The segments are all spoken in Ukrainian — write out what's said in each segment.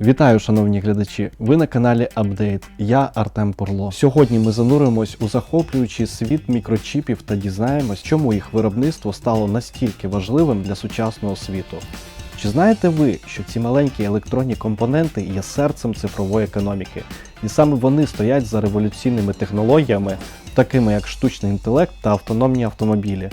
Вітаю, шановні глядачі! Ви на каналі Update. Я Артем Пурло. Сьогодні ми зануримось у захоплюючий світ мікрочіпів та дізнаємось, чому їх виробництво стало настільки важливим для сучасного світу. Чи знаєте ви, що ці маленькі електронні компоненти є серцем цифрової економіки, і саме вони стоять за революційними технологіями, такими як штучний інтелект та автономні автомобілі?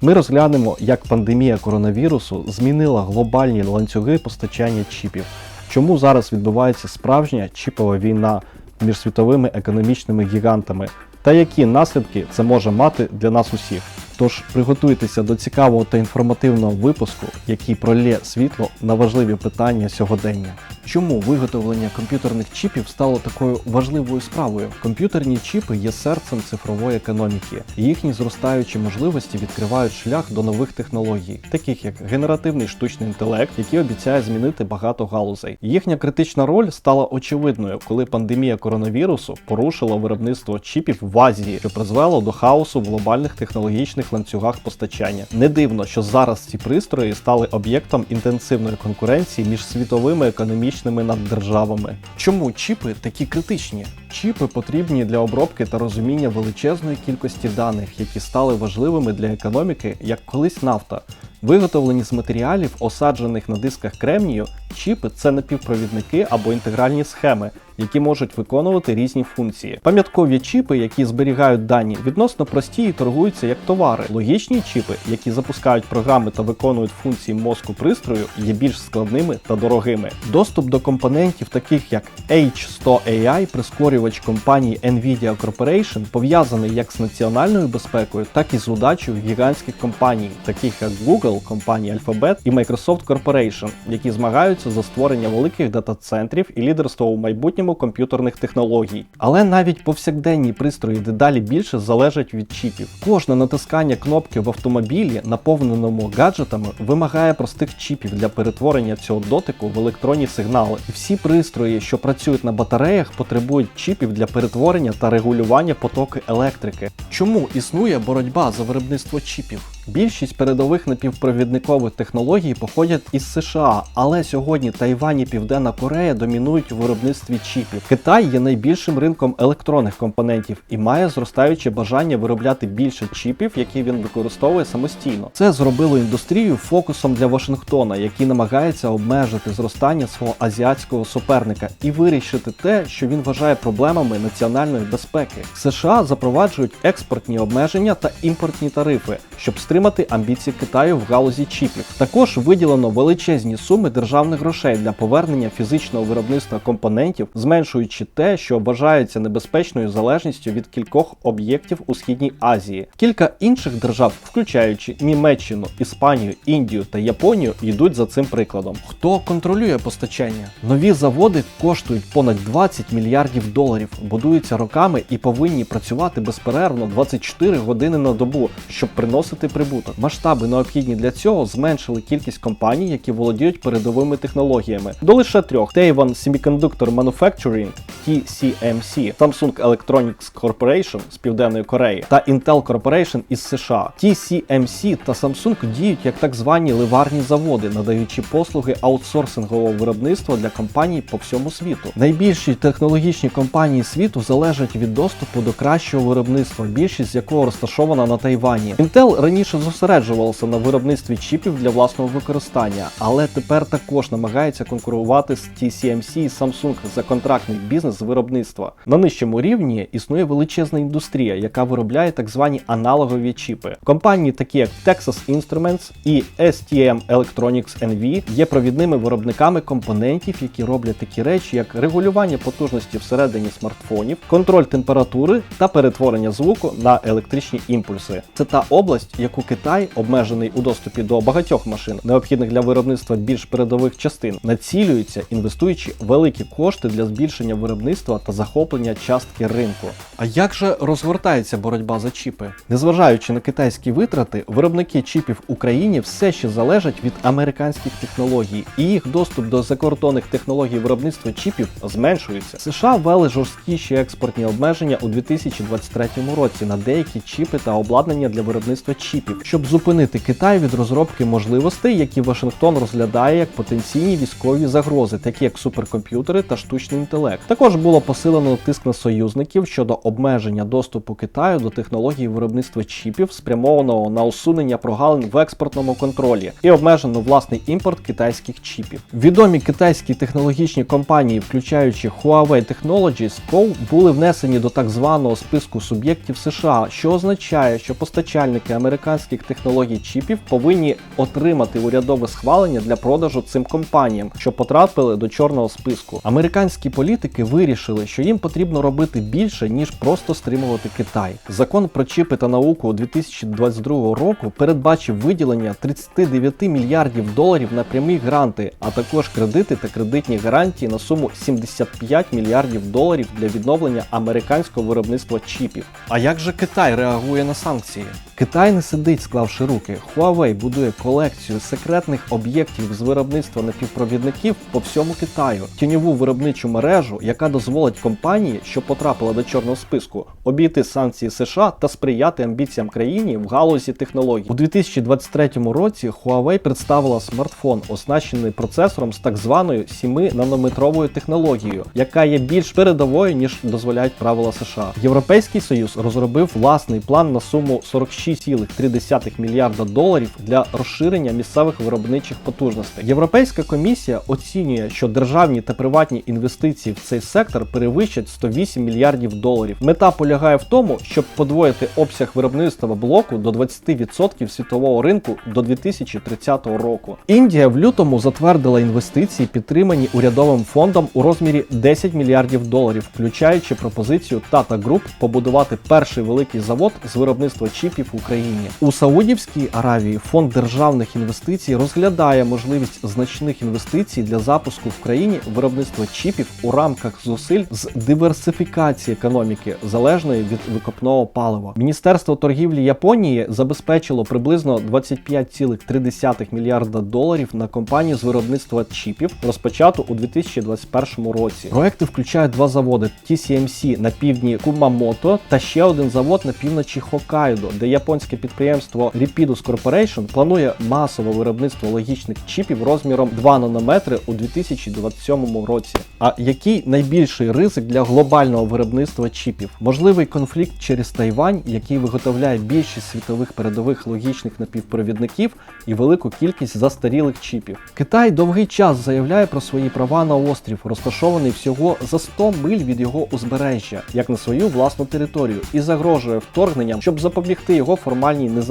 Ми розглянемо, як пандемія коронавірусу змінила глобальні ланцюги постачання чіпів, чому зараз відбувається справжня чіпова війна між світовими економічними гігантами, та які наслідки це може мати для нас усіх. Тож приготуйтеся до цікавого та інформативного випуску, який пролє світло на важливі питання сьогодення. Чому виготовлення комп'ютерних чіпів стало такою важливою справою? Комп'ютерні чіпи є серцем цифрової економіки, їхні зростаючі можливості відкривають шлях до нових технологій, таких як генеративний штучний інтелект, який обіцяє змінити багато галузей. Їхня критична роль стала очевидною, коли пандемія коронавірусу порушила виробництво чіпів в Азії, що призвело до хаосу глобальних технологічних ланцюгах постачання. Не дивно, що зараз ці пристрої стали об'єктом інтенсивної конкуренції між світовими економічними наддержавами. Чому чіпи такі критичні? Чіпи потрібні для обробки та розуміння величезної кількості даних, які стали важливими для економіки, як колись нафта. Виготовлені з матеріалів, осаджених на дисках кремнію, чіпи це напівпровідники або інтегральні схеми, які можуть виконувати різні функції. Пам'яткові чіпи, які зберігають дані, відносно прості і торгуються як товари. Логічні чіпи, які запускають програми та виконують функції мозку пристрою, є більш складними та дорогими. Доступ до компонентів, таких як H100AI, прискорювач компанії Nvidia Corporation, пов'язаний як з національною безпекою, так і з удачею гігантських компаній, таких як Google, компанія Alphabet і Microsoft Corporation, які змагаються за створення великих дата-центрів і лідерство у майбутньому комп'ютерних технологій. Але навіть повсякденні пристрої дедалі більше залежать від чіпів. Кожне натискання кнопки в автомобілі, наповненому гаджетами, вимагає простих чіпів для перетворення цього дотику в електронні сигнали. І всі пристрої, що працюють на батареях, потребують чіпів для перетворення та регулювання потоки електрики. Чому існує боротьба за виробництво чіпів? Більшість передових напівпровідникових технологій походять із США, але сьогодні Тайвань і Південна Корея домінують у виробництві чіпів. Китай є найбільшим ринком електронних компонентів і має зростаюче бажання виробляти більше чіпів, які він використовує самостійно. Це зробило індустрію фокусом для Вашингтона, який намагається обмежити зростання свого азіатського суперника і вирішити те, що він вважає проблемами національної безпеки. США запроваджують експортні обмеження та імпортні тарифи, щоб стримати амбіції Китаю в галузі чіпів. Також виділено величезні суми державних грошей для повернення фізичного виробництва компонентів, зменшуючи те, що вважається небезпечною залежністю від кількох об'єктів у східній Азії. Кілька інших держав, включаючи Німеччину, Іспанію, Індію та Японію, йдуть за цим прикладом. Хто контролює постачання? Нові заводи коштують понад 20 мільярдів доларів, будуються роками і повинні працювати безперервно 24 години на добу, щоб приносити прибуток. Масштаби необхідні для цього зменшили кількість компаній, які володіють передовими технологіями. До лише трьох: Taiwan Semiconductor Manufacturing, TCMC, Samsung Electronics Corporation з Південної Кореї та Intel Corporation із США. TCMC та Samsung діють як так звані ливарні заводи, надаючи послуги аутсорсингового виробництва для компаній по всьому світу. Найбільші технологічні компанії світу залежать від доступу до кращого виробництва, більшість з якого розташована на Тайвані. Intel раніше зосереджувався на виробництві чіпів для власного використання, але тепер також намагається конкурувати з TCMC і Samsung за контрактний бізнес з виробництва. На нижчому рівні існує величезна індустрія, яка виробляє так звані аналогові чіпи. Компанії, такі як Texas Instruments і STM Electronics NV, є провідними виробниками компонентів, які роблять такі речі, як регулювання потужності всередині смартфонів, контроль температури та перетворення звуку на електричні імпульси. Це та область, яку боку, Китай, обмежений у доступі до багатьох машин, необхідних для виробництва більш передових частин, націлюється, інвестуючи великі кошти для збільшення виробництва та захоплення частки ринку. А як же розгортається боротьба за чіпи? Незважаючи на китайські витрати, виробники чіпів в Україні все ще залежать від американських технологій, і їх доступ до закордонних технологій виробництва чіпів зменшується. США ввели жорсткіші експортні обмеження у 2023 році на деякі чіпи та обладнання для виробництва чіпів, щоб зупинити Китай від розробки можливостей, які Вашингтон розглядає як потенційні військові загрози, такі як суперкомп'ютери та штучний інтелект. Також було посилено тиск на союзників щодо обмеження доступу Китаю до технологій виробництва чіпів, спрямованого на усунення прогалин в експортному контролі і обмежено власний імпорт китайських чіпів. Відомі китайські технологічні компанії, включаючи Huawei Technologies, Co, були внесені до так званого списку суб'єктів США, що означає, що постачальники американських технологій чіпів повинні отримати урядове схвалення для продажу цим компаніям, що потрапили до чорного списку. Американські політики вирішили, що їм потрібно робити більше ніж просто стримувати Китай. Закон про чіпи та науку 2022 року передбачив виділення 39 мільярдів доларів на прямі гранти, а також кредити та кредитні гарантії на суму 75 мільярдів доларів для відновлення американського виробництва чіпів. А як же Китай реагує на санкції? Китай не сидить, склавши руки. Huawei будує колекцію секретних об'єктів з виробництва напівпровідників по всьому Китаю, тіньову виробничу мережу, яка дозволить компанії, що потрапила до чорного списку, обійти санкції США та сприяти амбіціям країні в галузі технологій. У 2023 році Huawei представила смартфон, оснащений процесором з так званою 7-нанометровою технологією, яка є більш передовою ніж дозволяють правила США. Європейський союз розробив власний план на суму 46,3 мільярда доларів для розширення місцевих виробничих потужностей. Європейська комісія оцінює, що державні та приватні інвестиції в цей сектор перевищать 108 мільярдів доларів. Мета полягає в тому, щоб подвоїти обсяг виробництва блоку до 20% світового ринку до 2030 року. Індія в лютому затвердила інвестиції, підтримані урядовим фондом у розмірі 10 мільярдів доларів, включаючи пропозицію Tata Group побудувати перший великий завод з виробництва чіпів в Україні. У Саудівській Аравії фонд державних інвестицій розглядає можливість значних інвестицій для запуску в країні виробництва чіпів у рамках зусиль з диверсифікації економіки, залежної від викопного палива. Міністерство торгівлі Японії забезпечило приблизно 25,3 мільярда доларів на компанію з виробництва чіпів, розпочату у 2021 році. Проекти включають два заводи TSMC на півдні Кумамото та ще один завод на півночі Хоккайдо, де японське підприємство Ripidus Corporation планує масове виробництво логічних чіпів розміром 2 нанометри у 2027 році. А який найбільший ризик для глобального виробництва чіпів? Можливий конфлікт через Тайвань, який виготовляє більшість світових передових логічних напівпровідників і велику кількість застарілих чіпів. Китай довгий час заявляє про свої права на острів, розташований всього за 100 миль від його узбережжя, як на свою власну територію, і загрожує вторгненням, щоб запобігти його формальній незалежності.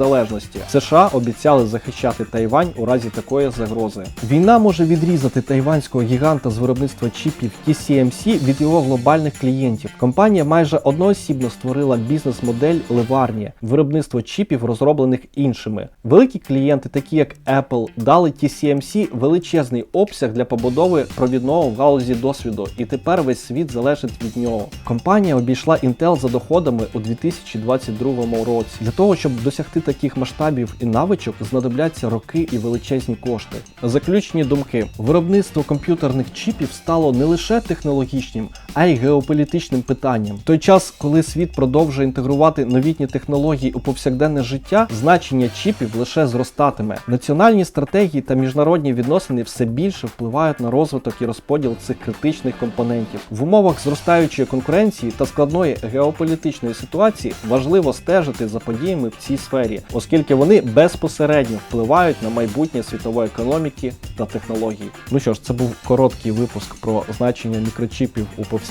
США обіцяли захищати Тайвань у разі такої загрози. Війна може відрізати тайванського гіганта з виробництва чіпів TSMC від його глобальних клієнтів. Компанія майже одноосібно створила бізнес-модель ливарні виробництво чіпів, розроблених іншими. Великі клієнти, такі як Apple, дали TSMC величезний обсяг для побудови провідного в галузі досвіду, і тепер весь світ залежить від нього. Компанія обійшла Intel за доходами у 2022 році. Для того, щоб досягти таких масштабів і навичок, знадобляться роки і величезні кошти. Заключні думки: виробництво комп'ютерних чіпів стало не лише технологічним, а й геополітичним питанням. В той час, коли світ продовжує інтегрувати новітні технології у повсякденне життя, значення чіпів лише зростатиме. Національні стратегії та міжнародні відносини все більше впливають на розвиток і розподіл цих критичних компонентів. В умовах зростаючої конкуренції та складної геополітичної ситуації важливо стежити за подіями в цій сфері, оскільки вони безпосередньо впливають на майбутнє світової економіки та технологій. Ну що ж, це був короткий випуск про значення мікрочіпів у повсякденному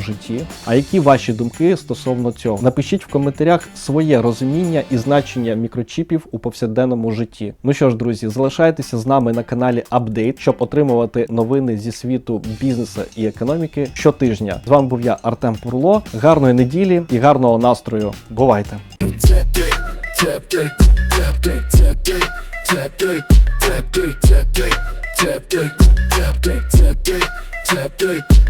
житті. А які ваші думки стосовно цього? Напишіть в коментарях своє розуміння і значення мікрочіпів у повсякденному житті. Ну що ж, друзі, залишайтеся з нами на каналі Update, щоб отримувати новини зі світу бізнесу і економіки щотижня. З вами був я, Артем Пурло. Гарної неділі і гарного настрою. Бувайте! Tap, tap, tap, tap, tap, date,